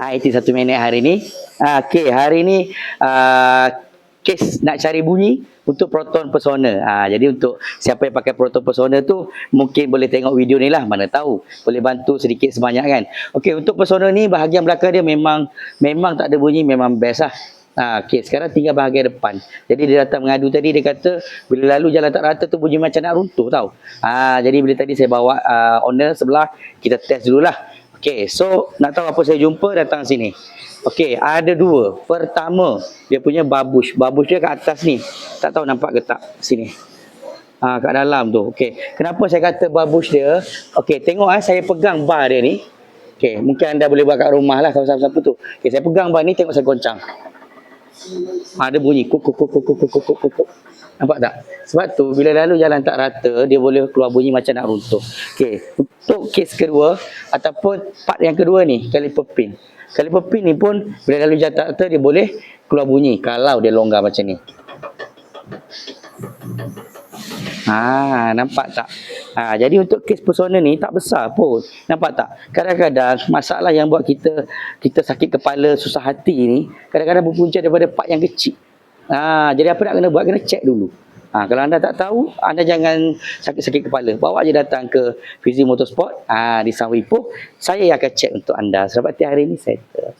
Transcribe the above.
Ah, itu satu minit hari ni. Ah, okay, hari ni ah, kes nak cari bunyi untuk proton persona. Ah, jadi untuk siapa yang pakai proton persona tu mungkin boleh tengok video ni lah. Mana tahu. Boleh bantu sedikit sebanyak kan. Okey, untuk persona ni bahagian belakang dia memang memang tak ada bunyi. Memang best lah. Ha, okay, sekarang tinggal bahagian depan. Jadi dia datang mengadu tadi, dia kata bila lalu jalan tak rata tu bunyi macam nak runtuh tau. Ha, jadi bila tadi saya bawa uh, owner sebelah, kita test dululah. Okay, so nak tahu apa saya jumpa, datang sini. Okay, ada dua. Pertama, dia punya babush. Babush dia kat atas ni. Tak tahu nampak ke tak? Sini. Ha, kat dalam tu. Okay. Kenapa saya kata babush dia? Okay, tengok eh, saya pegang bar dia ni. Okay, mungkin anda boleh buat kat rumah lah kalau siapa-siapa tu. Okay, saya pegang bar ni, tengok saya goncang. Ha, ada bunyi kuk kuk kuk kuk kuk kuk kuk kuk. Nampak tak? Sebab tu bila lalu jalan tak rata, dia boleh keluar bunyi macam nak runtuh. Okey, untuk kes kedua ataupun part yang kedua ni, caliper pin. Caliper pin ni pun bila lalu jalan tak rata, dia boleh keluar bunyi kalau dia longgar macam ni. Ha, nampak tak? Ha, jadi untuk kes persona ni tak besar pun. Nampak tak? Kadang-kadang masalah yang buat kita kita sakit kepala, susah hati ni, kadang-kadang berpunca daripada part yang kecil. Ha, jadi apa nak kena buat? Kena check dulu. Ha, kalau anda tak tahu, anda jangan sakit-sakit kepala. Bawa je datang ke Fizi Motorsport ha, di Sunway Ipoh. Saya yang akan check untuk anda. Sebab hari ni settle.